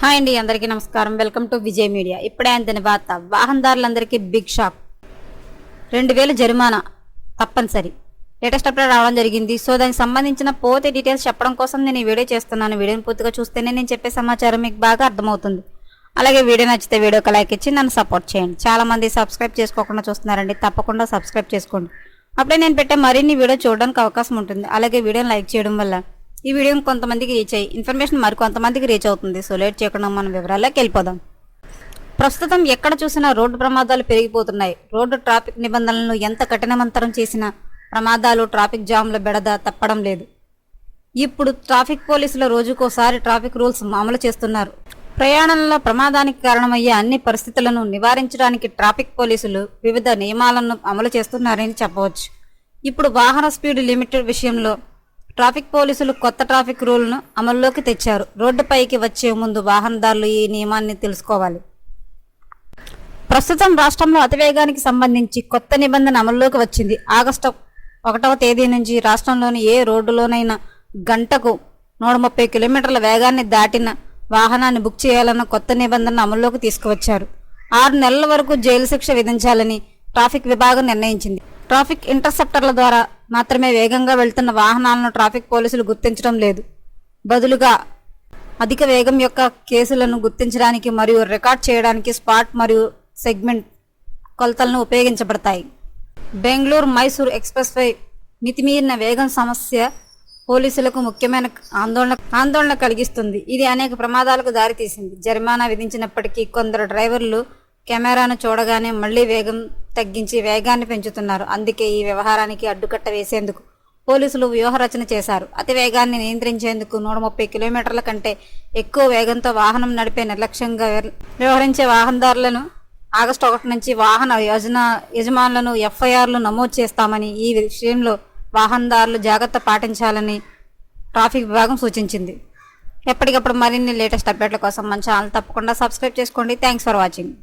Hi అండి అందరికీ నమస్కారం. వెల్కమ్ టు విజయ్ మీడియా ఇప్పుడే అంతని వార్త వాహనదారులందరికీ బిగ్ షాక్. రెండు వేలు జరిమానా తప్పనిసరి. లేటెస్ట్ అప్డేట్ రావడం జరిగింది. సో దానికి సంబంధించిన పోతే డీటెయిల్స్ చెప్పడం కోసం నేను ఈ వీడియో చేస్తున్నాను. వీడియోని పూర్తిగా చూస్తేనే నేను చెప్పే సమాచారం మీకు బాగా అర్థమవుతుంది. అలాగే వీడియో నచ్చితే వీడియోకి లైక్ ఇచ్చి నన్ను సపోర్ట్ చేయండి. చాలా మంది సబ్స్క్రైబ్ చేసుకోకుండా చూస్తున్నారండి. తప్పకుండా సబ్స్క్రైబ్ చేసుకోండి. అప్పుడే నేను పెట్టే మరిన్ని వీడియో చూడడానికి అవకాశం ఉంటుంది. అలాగే వీడియోని లైక్ చేయడం వల్ల ఈ వీడియో కొంతమందికి రీచ్ అయ్యి ఇన్ఫర్మేషన్ మరి కొంతమందికి రీచ్ అవుతుంది. సో లేట్ చేయకుండా మనం వివరాల్లోకి వెళ్ళిపోదాం. ప్రస్తుతం ఎక్కడ చూసినా రోడ్డు ప్రమాదాలు పెరిగిపోతున్నాయి. రోడ్డు ట్రాఫిక్ నిబంధనలను ఎంత కఠినమంతరం చేసినా ప్రమాదాలు ట్రాఫిక్ జామ్ల బెడద తప్పడం లేదు. ఇప్పుడు ట్రాఫిక్ పోలీసులు రోజుకోసారి ట్రాఫిక్ రూల్స్ అమలు చేస్తున్నారు. ప్రయాణంలో ప్రమాదానికి కారణమయ్యే అన్ని పరిస్థితులను నివారించడానికి ట్రాఫిక్ పోలీసులు వివిధ నియమాలను అమలు చేస్తున్నారని చెప్పవచ్చు. ఇప్పుడు వాహన స్పీడ్ లిమిట్ విషయంలో ట్రాఫిక్ పోలీసులు కొత్త ట్రాఫిక్ రూల్ను అమల్లోకి తెచ్చారు. రోడ్డుపైకి వచ్చే ముందు వాహనదారులు ఈ నియమాన్ని తెలుసుకోవాలి. ప్రస్తుతం రాష్ట్రంలో అతివేగానికి సంబంధించి కొత్త నిబంధన అమల్లోకి వచ్చింది. ఆగస్టు ఒకటవ తేదీ నుంచి రాష్ట్రంలోని ఏ రోడ్డులోనైనా గంటకు నూట ముప్పై కిలోమీటర్ల వేగాన్ని దాటిన వాహనాన్ని బుక్ చేయాలన్న కొత్త నిబంధన అమల్లోకి తీసుకువచ్చారు. ఆరు నెలల వరకు జైలు శిక్ష విధించాలని ట్రాఫిక్ విభాగం నిర్ణయించింది. ట్రాఫిక్ ఇంటర్సెప్టర్ల ద్వారా మాత్రమే వేగంగా వెళ్తున్న వాహనాలను ట్రాఫిక్ పోలీసులు గుర్తించడం లేదు. బదులుగా అధిక వేగం యొక్క కేసులను గుర్తించడానికి మరియు రికార్డ్ చేయడానికి స్పాట్ మరియు సెగ్మెంట్ కొలతలను ఉపయోగించబడతాయి. బెంగళూరు మైసూర్ ఎక్స్ప్రెస్వే మితిమీరిన వేగం సమస్య పోలీసులకు ముఖ్యమైన ఆందోళన ఆందోళన కలిగిస్తుంది. ఇది అనేక ప్రమాదాలకు దారితీసింది. జరిమానా విధించినప్పటికీ కొందరు డ్రైవర్లు కెమెరాను చూడగానే మళ్ళీ వేగం తగ్గించి వేగాన్ని పెంచుతున్నారు. అందుకే ఈ వ్యవహారానికి అడ్డుకట్ట వేసేందుకు పోలీసులు వ్యూహరచన చేశారు. అతి వేగాన్ని నియంత్రించేందుకు నూట ముప్పై కిలోమీటర్ల కంటే ఎక్కువ వేగంతో వాహనం నడిపే నిర్లక్ష్యంగా వ్యవహరించే వాహనదారులను ఆగస్టు ఒకటి నుంచి వాహన యోజన యజమానులను ఎఫ్ఐఆర్లు నమోదు చేస్తామని ఈ విషయంలో వాహనదారులు జాగ్రత్త పాటించాలని ట్రాఫిక్ విభాగం సూచించింది. ఎప్పటికప్పుడు మరిన్ని లేటెస్ట్ అప్డేట్ల కోసం మన ఛానల్ తప్పకుండా సబ్స్క్రైబ్ చేసుకోండి. Thanks for watching.